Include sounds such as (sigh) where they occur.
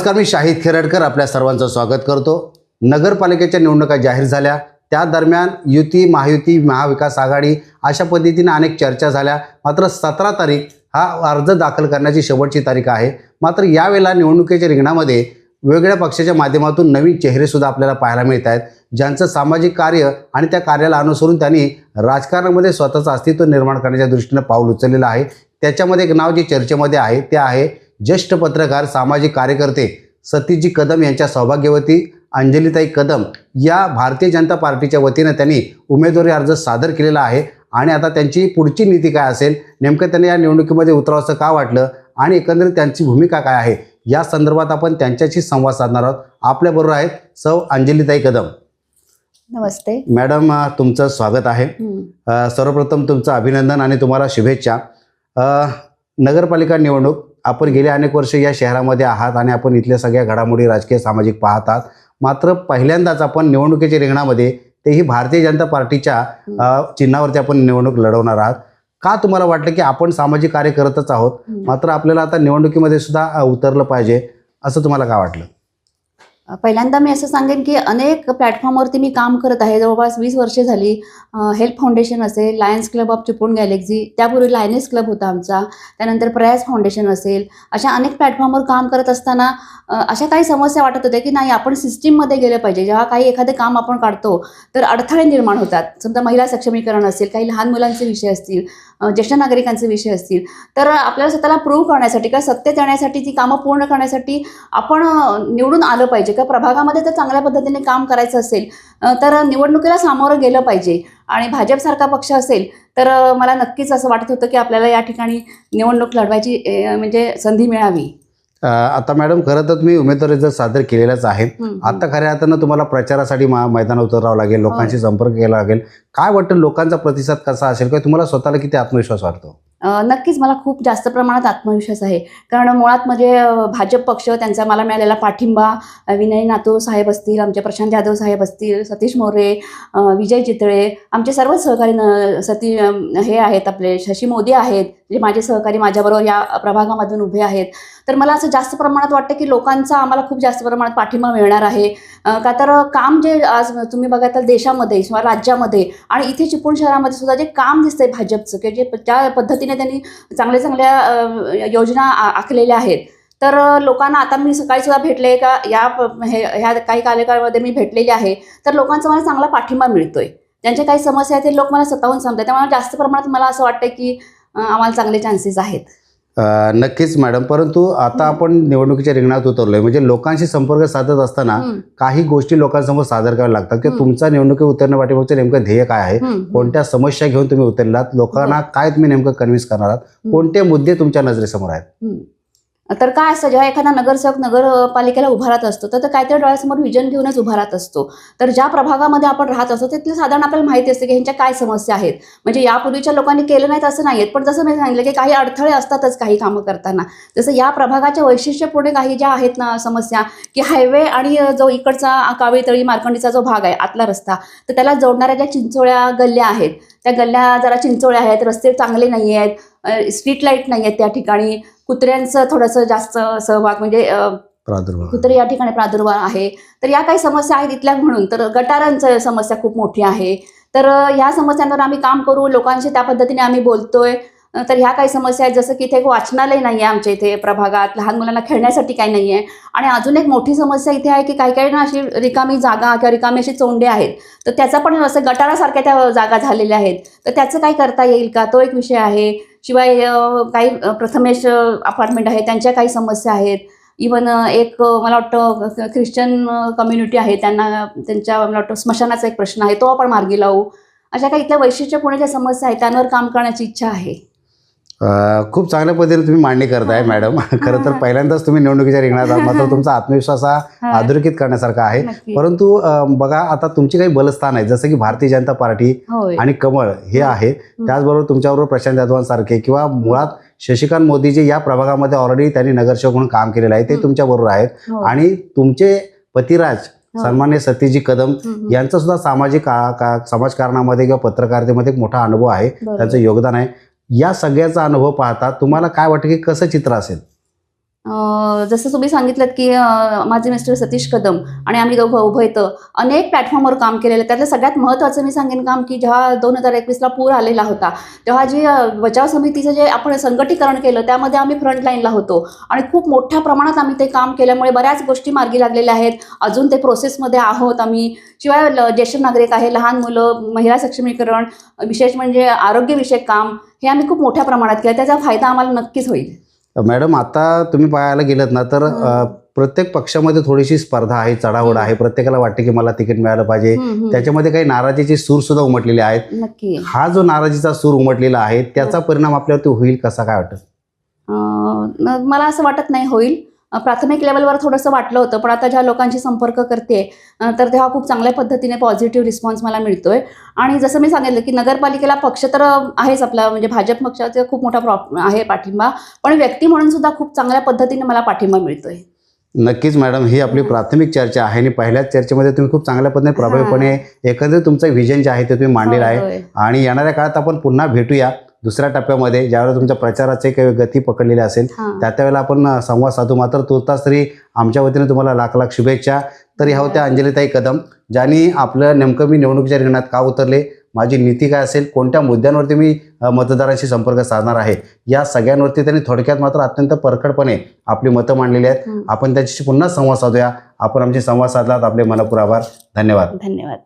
नमस्कार मी शाहिद खेरडकर. आपल्या सर्वांचं स्वागत करतो. नगरपालिकेच्या निवडणुका जाहीर झाल्या. त्या दरम्यान युती महायुती महाविकास आघाडी अशा पद्धतीने अनेक चर्चा झाल्या. मात्र सतरा तारीख हा अर्ज दाखल करण्याची शेवटची तारीख आहे. मात्र यावेळेला निवडणुकीच्या रिंगणामध्ये वेगवेगळ्या पक्षाच्या माध्यमातून नवीन चेहरेसुद्धा आपल्याला पाहायला मिळत आहेत. ज्यांचं सामाजिक कार्य आणि त्या कार्याला अनुसरून त्यांनी राजकारणामध्ये स्वतःचं अस्तित्व निर्माण करण्याच्या दृष्टीनं पाऊल उचललेलं आहे. त्याच्यामध्ये एक नाव जे चर्चेमध्ये आहे ते आहे ज्येष्ठ पत्रकार सामाजिक कार्यकर्ते सतीजी कदम यांच्या सौभाग्यवती अंजलीताई कदम या भारतीय जनता पार्टीच्या वतीनं त्यांनी उमेदवारी अर्ज सादर केलेला आहे. आणि आता त्यांची पुढची नीती काय असेल? नेमकं त्यांनी या निवडणुकीमध्ये उतरावंसं का वाटलं? आणि एकंदरीत त्यांची भूमिका काय आहे? या संदर्भात आपण त्यांच्याशी संवाद साधणार आहोत. आपल्याबरोबर आहेत सौ अंजलीताई कदम. नमस्ते. मॅडम तुमचं स्वागत आहे. सर्वप्रथम तुमचं अभिनंदन आणि तुम्हाला शुभेच्छा. नगरपालिका निवडणूक आपण गेले अनेक वर्ष या शहरामध्ये आहात आणि आपण इथल्या सगळ्या घडामोडी राजकीय सामाजिक पाहत आहात मात्र पहिल्यांदाच आपण निवडणुकीच्या रिंगणामध्ये तेही भारतीय जनता पार्टीच्या चिन्हावरती आपण निवडणूक लढवणार आहात. का तुम्हाला वाटलं की आपण सामाजिक कार्य करतच आहोत. मात्र आपल्याला आता निवडणुकीमध्ये सुद्धा उतरलं पाहिजे. असं तुम्हाला काय वाटलं? पहिल्यांदा मी असं सांगेन की अनेक प्लॅटफॉर्मवरती मी काम करत आहे. जवळपास वीस वर्षे झाली हेल्प फाउंडेशन असेल lions club of Chiplun galaxy त्यापूर्वी लायनेस क्लब होता आमचा. त्यानंतर प्रयास फाउंडेशन असेल. अशा अनेक प्लॅटफॉर्मवर काम करत असताना अशा काही समस्या वाटत होत्या की नाही आपण सिस्टीममध्ये गेलं पाहिजे. जेव्हा काही एखादं काम आपण काढतो तर अडथळे निर्माण होतात. समजा महिला सक्षमीकरण असेल काही लहान मुलांचे विषय असतील ज्येष्ठ नागरिकांचे विषय असतील तर आपल्याला स्वतःला प्रूव्ह करण्यासाठी किंवा सत्तेत येण्यासाठी ती कामं पूर्ण करण्यासाठी आपण निवडून आलं पाहिजे. किंवा प्रभागामध्ये जर चांगल्या पद्धतीने काम करायचं असेल तर निवडणुकीला सामोरं गेलं पाहिजे. आणि भाजपसारखा पक्ष असेल तर मला नक्कीच असं वाटत होतं की आपल्याला या ठिकाणी निवडणूक लढवायची म्हणजे संधी मिळावी. आता मॅडम खरं तर तुम्ही उमेदवारी जर सादर केलेलाच आहे. आता खऱ्या अर्थानं तुम्हाला प्रचारासाठी मैदानात उतरावं लागेल लोकांशी संपर्क केला लागेल. काय वाटतं लोकांचा प्रतिसाद कसा असेल? किंवा तुम्हाला स्वतःला किती आत्मविश्वास वाटतो? नक्कीच मला खूप जास्त प्रमाणात आत्मविश्वास आहे. कारण मुळात म्हणजे भाजप पक्ष त्यांचा मला मिळालेला पाठिंबा विनय नातो साहेब असतील आमचे प्रशांत जाधव साहेब असतील सतीश मोरे विजय चितळे आमचे सर्वच सहकारी न सती हे आहेत आपले शशी मोदी आहेत जे माझे सहकारी माझ्याबरोबर या प्रभागामधून उभे आहेत. तर मला असं जास्त प्रमाणात वाटतं की लोकांचा आम्हाला खूप जास्त प्रमाणात पाठिंबा मिळणार आहे. का तर काम जे आज तुम्ही बघा तर देशामध्ये किंवा राज्यामध्ये आणि इथे चिपळूण शहरामध्ये सुद्धा जे काम दिसतंय भाजपचं की जे ज्या पद्धतीने त्यांनी चांगल्या चांगल्या योजना आ- आखलेल्या आहेत. तर लोकांना आता मी सकाळी सुद्धा भेटले का या हे ह्या काही कार्यकाळामध्ये मी भेटलेली आहे. तर लोकांचा मला चांगला पाठिंबा मिळतोय. त्यांच्या काही समस्या आहेत ते लोक मला स्वतःहून सांगतात त्यामुळे जास्त प्रमाणात मला असं वाटतं की आम्हाला चांगले चान्सेस आहेत. नक्कीच मॅडम परंतु आता आपण निवडणुकीच्या रिंगणात उतरलोय. म्हणजे लोकांशी संपर्क साधत असताना काही गोष्टी लोकांसमोर सादर कराव्या लागतात. की. तुमचा निवडणुकी उतरणं पाठीमागचं नेमकं ध्येय काय आहे? कोणत्या समस्या घेऊन तुम्ही उतरलात? लोकांना काय तुम्ही नेमकं कन्व्हिन्स करणार आहात. कोणते मुद्दे तुमच्या नजरेसमोर आहेत. तर काय असतं जेव्हा एखादा नगरसेवक नगरपालिकेला उभा राहत असतो तर काहीतरी डोळ्यासमोर विजन घेऊनच उभा राहत असतो. तर ज्या प्रभागामध्ये आपण राहत असतो तिथले साधारण आपल्याला माहिती असते की ह्यांच्या काय समस्या आहेत. म्हणजे यापूर्वीच्या लोकांनी केलं नाहीत असं नाही आहेत पण जसं मी सांगितलं की काही अडथळे असतातच काही कामं करताना. जसं या प्रभागाच्या वैशिष्ट्यपूर्ण काही ज्या आहेत ना समस्या की हायवे आणि जो इकडचा कावेतळी तळी मार्कंडीचा जो भाग आहे आतला रस्ता तर त्याला जोडणाऱ्या ज्या चिंचोळ्या गल्ल्या आहेत त्या गल्ल्या जरा चिंचोळ्या आहेत रस्ते चांगले नाही आहेत स्ट्रीट लाइट नाही आहेत त्या ठिकाणी. कुत्र्यांचं थोडंसं जास्त सहभाग म्हणजे कुत्रे या ठिकाणी प्रादुर्भाव आहे. तर या काही समस्या आहेत इथल्या म्हणून तर गटारांचं समस्या खूप मोठी आहे. तर ह्या समस्यांवर आम्ही काम करू लोकांशी त्या पद्धतीने आम्ही बोलतोय. तर ह्या काही समस्या आहेत जसं की इथे एक वाचनालय नाही आहे आमच्या इथे प्रभागात लहान मुलांना खेळण्यासाठी काही नाही आहे आणि अजून एक मोठी समस्या इथे आहे की काही काही ना अशी रिकामी जागा किंवा रिकामी अशी चोंडे आहेत. तर त्याचा पण असं गटारासारख्या त्या जागा झालेल्या आहेत. तर त्याचं काय करता येईल का? तो एक विषय आहे. शिवाय काही प्रथमेश अपार्टमेंट आहे त्यांच्या काही समस्या आहेत. इवन एक मला वाटतं ख्रिश्चन कम्युनिटी आहे त्यांना त्यांच्या मला वाटतं स्मशानाचा एक प्रश्न आहे तो आपण मार्गी लावू. अशा काही इथल्या वैशिष्ट्यपूर्ण ज्या समस्या आहेत त्यांवर काम करण्याची इच्छा आहे. खूप चांगल्या पद्धतीने तुम्ही मांडणी करताय हा. मॅडम खरं तर. पहिल्यांदाच तुम्ही निवडणुकीच्या रिंगणात आहात मात्र (laughs) तुमचा आत्मविश्वास हा अधोरेखित करण्यासारखा आहे. परंतु बघा आता तुमची काही बलस्थान आहे जसं की भारतीय जनता पार्टी आणि कमळ हे आहे त्याचबरोबर तुमच्याबरोबर प्रशांत जाधवांसारखे किंवा मुळात शशिकांत मोदीजी या प्रभागामध्ये ऑलरेडी त्यांनी नगरसेवक म्हणून काम केलेलं आहे ते हं. तुमच्या बरोबर आहेत हो. आणि तुमचे पतिराज हो. सन्मान्य सतीजी कदम. यांचा सुद्धा सामाजिक समाजकारणामध्ये किंवा पत्रकारितेमध्ये एक मोठा अनुभव आहे. त्यांचं योगदान आहे या सगळ्याचा अनुभव पाहता तुम्हाला काय वाटतं की कसं चित्र असेल? जसं तुम्ही सांगितलं की माझे मिस्टर सतीश कदम आणि आम्ही दोघं येतं अनेक प्लॅटफॉर्मवर काम केलेलं. त्यातलं सगळ्यात महत्त्वाचं मी सांगेन काम की जेव्हा दोन हजार एकवीसला पूर आलेला होता तेव्हा जे बचाव समितीचं जे आपण संघटीकरण केलं त्यामध्ये आम्ही फ्रंटलाईनला होतो. आणि खूप मोठ्या प्रमाणात आम्ही ते काम केल्यामुळे बऱ्याच गोष्टी मार्गी लागलेल्या आहेत. अजून ते प्रोसेसमध्ये आहोत आम्ही. शिवाय ज्येष्ठ नागरिक आहे लहान मुलं महिला सक्षमीकरण विशेष म्हणजे आरोग्यविषयक काम हे आम्ही खूप मोठ्या प्रमाणात केलं. त्याचा फायदा आम्हाला नक्कीच होईल. मॅडम आता तुम्ही पाहायला गेलात ना तर. अ, प्रत्येक पक्षामध्ये थोडीशी स्पर्धा आहे चढावड. आहे. प्रत्येकाला वाटते की मला तिकीट मिळालं पाहिजे. त्याच्यामध्ये काही नाराजीचे सूर सुद्धा उमटलेले आहेत. नक्की. हा जो नाराजीचा सूर उमटलेला आहे त्याचा परिणाम आपल्यावरती होईल कसा काय वाटत? अं, न- मला असं वाटत नाही होईल. प्राथमिक लेवलवर थोडंसं वाटलं होतं पण आता ज्या लोकांशी संपर्क करते तर तेव्हा खूप चांगल्या पद्धतीने पॉझिटिव्ह रिस्पॉन्स मला मिळतोय. आणि जसं मी सांगितलं की नगरपालिकेला पक्ष तर आहेच आपला म्हणजे भाजप पक्षाचा खूप मोठा प्रॉप आहे पाठिंबा पण व्यक्ती म्हणून सुद्धा खूप चांगल्या पद्धतीने मला पाठिंबा मिळतोय. नक्कीच मॅडम ही आपली प्राथमिक चर्चा आहे आणि पहिल्याच चर्चेमध्ये तुम्ही खूप चांगल्या पद्धतीने प्रभावीपणे एकंदरीत तुमचं व्हिजन जे आहे ते तुम्ही मांडलेलं आहे. आणि येणाऱ्या काळात आपण पुन्हा भेटूया. दुसऱ्या टप्प्यामध्ये ज्यावेळेला तुमच्या प्रचाराचे काही गती पकडलेली असेल. त्या त्यावेळेला आपण संवाद साधू. मात्र तुर्तास तरी आमच्या वतीने तुम्हाला लाख लाख शुभेच्छा. तर ह्या होत्या अंजलीताई कदम ज्यांनी आपलं नेमकं मी निवडणुकीच्या रिंगणात का उतरले माझी नीती काय असेल कोणत्या मुद्द्यांवरती मी मतदारांशी संपर्क साधणार आहे या सगळ्यांवरती त्यांनी थोडक्यात मात्र अत्यंत परखडपणे आपली मतं मांडलेली आहेत. आपण त्याच्याशी पुन्हा संवाद साधूया. आपण आमचे संवाद साधलात. आपले मनपूर आभार. धन्यवाद. धन्यवाद.